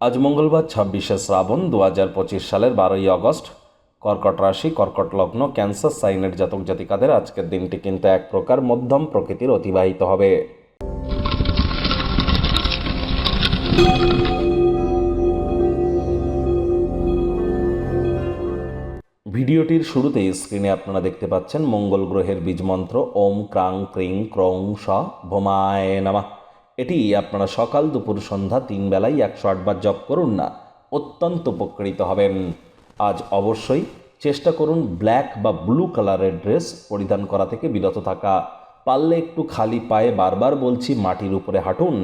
আজ মঙ্গলবার ছাব্বিশে শ্রাবণ দু হাজার পঁচিশ সালের বারোই আগস্ট, কর্কট রাশি, কর্কট লগ্ন, ক্যান্সার সাইনের জাতক জাতিকাদের আজকের দিনটি কিন্তু এক প্রকার মধ্যম প্রকৃতির অতিবাহিত হবে। ভিডিওটির শুরুতেই স্ক্রিনে আপনারা দেখতে পাচ্ছেন মঙ্গল গ্রহের বীজমন্ত্র ওম ক্রাং ক্রিং ক্রং স ভোমায় নামা। এটি আপনারা সকাল দুপুর সন্ধ্যা তিন বেলায় একশো আটবার জপ করুন না, অত্যন্ত উপকৃত হবেন। আজ অবশ্যই চেষ্টা করুন ব্ল্যাক বা ব্লু কালারের ড্রেস পরিধান করা থেকে বিরত থাকা। পারলে একটু খালি পায়ে বারবার বলছি মাটির উপরে হাঁটুন।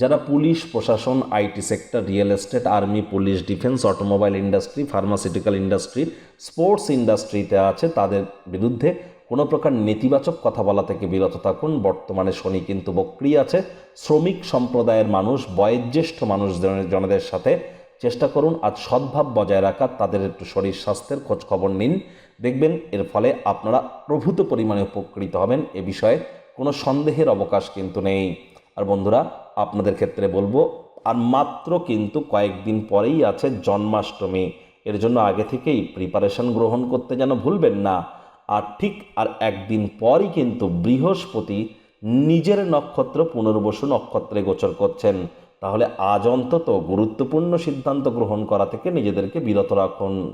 যারা পুলিশ, প্রশাসন, IT sector, real estate, army, police, defence, automobile industry, pharmaceutical industry, sports ইন্ডাস্ট্রিতে আছে, তাদের বিরুদ্ধে কোনো প্রকার নেতিবাচক কথা বলা থেকে বিরত থাকুন। বর্তমানে শনি কিন্তু বক্রি আছে। শ্রমিক সম্প্রদায়ের মানুষ, বয়োজ্যেষ্ঠ মানুষ জনদের সাথে চেষ্টা করুন। আজ সদ্ভাব বজায় রাখার তাদের একটু শরীর স্বাস্থ্যের খোঁজ খবর নিন। দেখবেন এর ফলে আপনারা প্রভূত পরিমাণে উপকৃত হবেন। এ বিষয়ে কোনো সন্দেহের অবকাশ কিন্তু নেই। আর বন্ধুরা, আপনাদের ক্ষেত্রে বলব, আর মাত্র কিন্তু কয়েকদিন পরেই আছে জন্মাষ্টমী। এর জন্য আগে থেকেই প্রিপারেশন গ্রহণ করতে যেন ভুলবেন না। আর ঠিক আর একদিন পরই কিন্তু বৃহস্পতি নিজের নক্ষত্র পুনর্বসু নক্ষত্রে গোচর করছেন। তাহলে আজ অন্তত গুরুত্বপূর্ণ সিদ্ধান্ত গ্রহণ করা থেকে নিজেদেরকে বিরত রাখুন।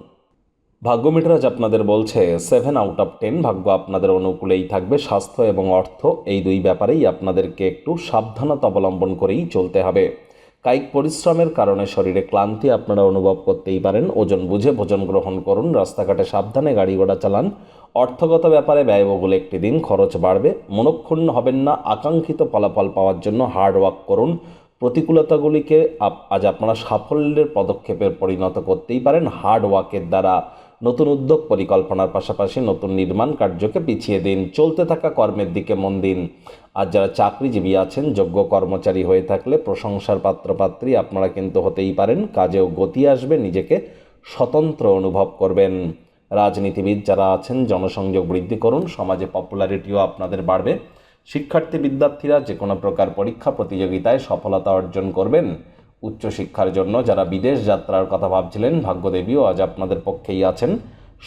ভাগ্য মিটারাজ আপনাদের বলছে সেভেন আউট অফ টেন ভাগ্য আপনাদের অনুকূলেই থাকবে, স্বাস্থ্য এবং অর্থ এই দুই ব্যাপারেই আপনাদেরকে একটু সাবধানতা অবলম্বন করেই চলতে হবে। কায়িক পরিশ্রমের কারণে শরীরে ক্লান্তি আপনারা অনুভব করতেই পারেন, ওজন বুঝে ভোজন গ্রহণ করুন, রাস্তাঘাটে সাবধানে গাড়ি ঘোড়া চালান অর্থগত ব্যাপারে ব্যয়বহুল একটি দিন, খরচ বাড়বে, মনক্ষুণ্ণ হবেন না, আকাঙ্ক্ষিত ফলাফল পাওয়ার জন্য হার্ড ওয়ার্ক করুন। প্রতিকূলতাগুলিকে আজ আপনারা সাফল্যের পদক্ষেপে পরিণত করতেই পারেন। হার্ড ওয়ার্কের দ্বারা নতুন উদ্যোগ পরিকল্পনার পাশাপাশি নতুন নির্মাণ কার্যকে পিছিয়ে দিন। চলতে থাকা কর্মের দিকে মন দিন। আর যারা চাকরিজীবী আছেন, যোগ্য কর্মচারী হয়ে থাকলে প্রশংসার পাত্রপাত্রী আপনারা কিন্তু হতেই পারেন। কাজেও গতি আসবে, নিজেকে স্বতন্ত্র অনুভব করবেন। রাজনীতিবিদ যারা আছেন, জনসংযোগ বৃদ্ধি করুন, সমাজে পপুলারিটিও আপনাদের বাড়বে। শিক্ষার্থী বিদ্যার্থীরা যে কোনো প্রকার পরীক্ষা প্রতিযোগিতায় সফলতা অর্জন করবেন। উচ্চশিক্ষার জন্য যারা বিদেশ যাত্রার কথা ভাবছিলেন, ভাগ্যদেবীও আজ আপনাদের পক্ষেই আছেন।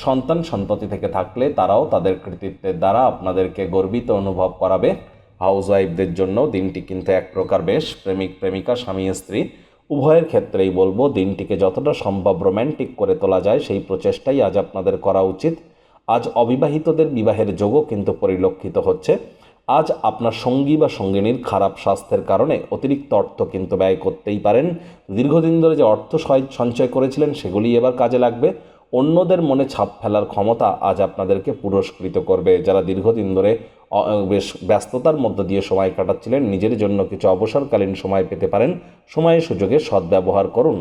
সন্তান সন্ততি থেকে থাকলে তারাও তাদের কৃতিত্বের দ্বারা আপনাদেরকে গর্বিত অনুভব করাবে। হাউস ওয়াইফদের জন্য দিনটি কিন্তু এক প্রকার বেশ। প্রেমিক, প্রেমিকা, স্বামী, স্ত্রী উভয়ের ক্ষেত্রেই বলব, দিনটিকে যতটা সম্ভব রোম্যান্টিক করে তোলা যায়, সেই প্রচেষ্টাই আজ আপনাদের করা উচিত। আজ অবিবাহিতদের বিবাহের যোগও কিন্তু পরিলক্ষিত হচ্ছে। আজ আপনার সঙ্গী বা সঙ্গিনীর খারাপ স্বাস্থ্যের কারণে অতিরিক্ত অর্থ কিন্তু ব্যয় করতেই পারেন। দীর্ঘদিন ধরে যে অর্থ সঞ্চয় করেছিলেন, সেগুলি এবার কাজে লাগবে। অন্যদের মনে ছাপ ফেলার ক্ষমতা আজ আপনাদেরকে পুরস্কৃত করবে। যারা দীর্ঘদিন ধরে বেশ ব্যস্ততার মধ্য দিয়ে সময় কাটাচ্ছিলেন, নিজের জন্য কিছু অবসরকালীন সময় পেতে পারেন। সময় সুযোগে সদ্ব্যবহার করুন।